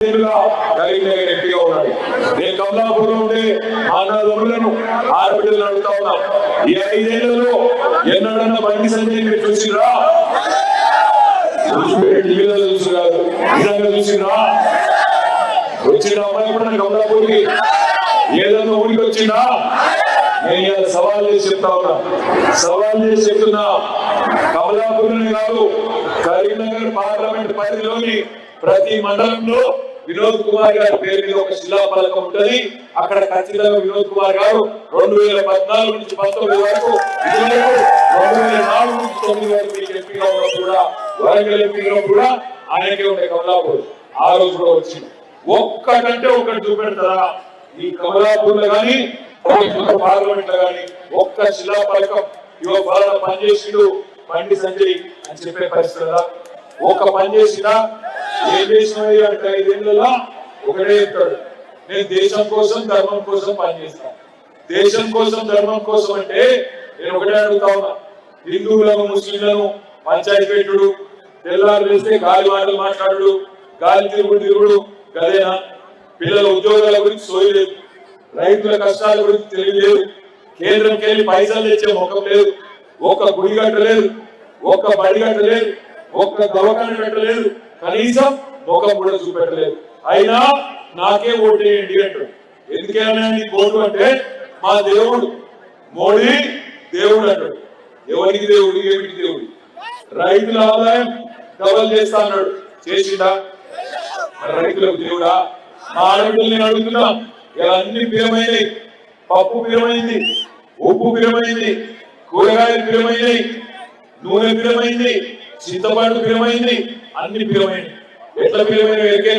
ఏళ్ళుగా కరీంనగర్ నేను కమలాపూర్లో ఉండే అన్నదమ్ములను ఆడపిల్లలు అడుగుతా ఉన్నా. ఈ ఐదేళ్ళలో ఎన్నడన్నా బండి సంజయ్ మీరు చూసిరా? టీవీలో చూసి నిజంగా చూసిరా? వచ్చిన అమ్మాయి కూడా కమలాపూర్కి ఏదన్నా ఊరికి వచ్చిందా? నేను ఇలా సవాల్ చేసి చెప్తా ఉన్నా. సవాల్ చేసి చెప్తున్నా. కమలాపూర్ని కాదు కరీంనగర్ పార్లమెంట్ పరిధిలోని ప్రతి మండలంలో వినోద్ కుమార్ గారి పేరు మీద ఒక శిలా పథకం ఉంటుంది. అక్కడ ఖచ్చితంగా వినోద్ కుమార్ గారు రెండు వేల పద్నాలుగు నుంచి పంతొమ్మిది వరకు రెండు వేల నాలుగు నుంచి తొమ్మిది వరకు మీకు ఎంపీగా ఉన్నప్పుడు కూడా వరంగల్ ఎంపీగా కూడా ఆయనకే ఉండే కమలాపూర్. ఆ రోజు కూడా వచ్చింది. ఒక్కటంటే ఒకటి చూపెడతారా? ఈ కమలాపూర్లో కానీ పార్లమెంట్లో కానీ ఒక్క శిలా పథకం ఇవో బాగా పనిచేసిండు. బండి సంజయ్ అని చెప్పే పరిస్థితి ఒక పని చేసినా ఏం చేసినవి అంటే ఐదేళ్ళలో ఒకటే చెప్తాడు నేను దేశం కోసం ధర్మం కోసం పనిచేస్తాను దేశం కోసం ధర్మం కోసం అంటే నేను ఒకటే అడుగుతా ఉన్నా. హిందువులను ముస్లింలను పంచాయతీ పెట్టుడు తెల్లారు వేస్తే గాలి మాటలు మాట్లాడు గాలి తిరుగుడు తిరుగుడు గదేనా? పిల్లల ఉద్యోగాల గురించి సోయి లేదు రైతుల కష్టాల గురించి తెలియలేదు కేంద్రంకి వెళ్ళి పైసలు తెచ్చే ముఖం లేదు ఒక్క గుడి కట్టలేదు ఒక్క బడి కట్టలేదు ఒక్క దవకాన్ని పెట్టలేదు కనీసం ముఖం కూడా చూపెట్టలేదు. అయినా నాకే ఓటేయండి అంటాడు ఎందుకైనా నీకు ఓటు అంటే మా దేవుడు. మోడీ దేవుడు అంటాడు. ఎవరికి దేవుడు ఏమిటి దేవుడు? రైతుల ఆదాయం డబల్ చేస్తా అన్నాడు. చేసిందా రైతులకు దేవుడా? మా ఆడపిల్లని నేను అడుగుతున్నా. ఇలా అన్ని ప్రియమైనవి. పప్పు ప్రియమైంది ఉప్పు ప్రియమైంది కూరగాయలు ప్రియమైనవి నూనె ప్రియమైంది చింతపండు ప్రియమైంది. అన్ని ప్రియమైనవి ఎట్లా ప్రియమైన ఎరికైనా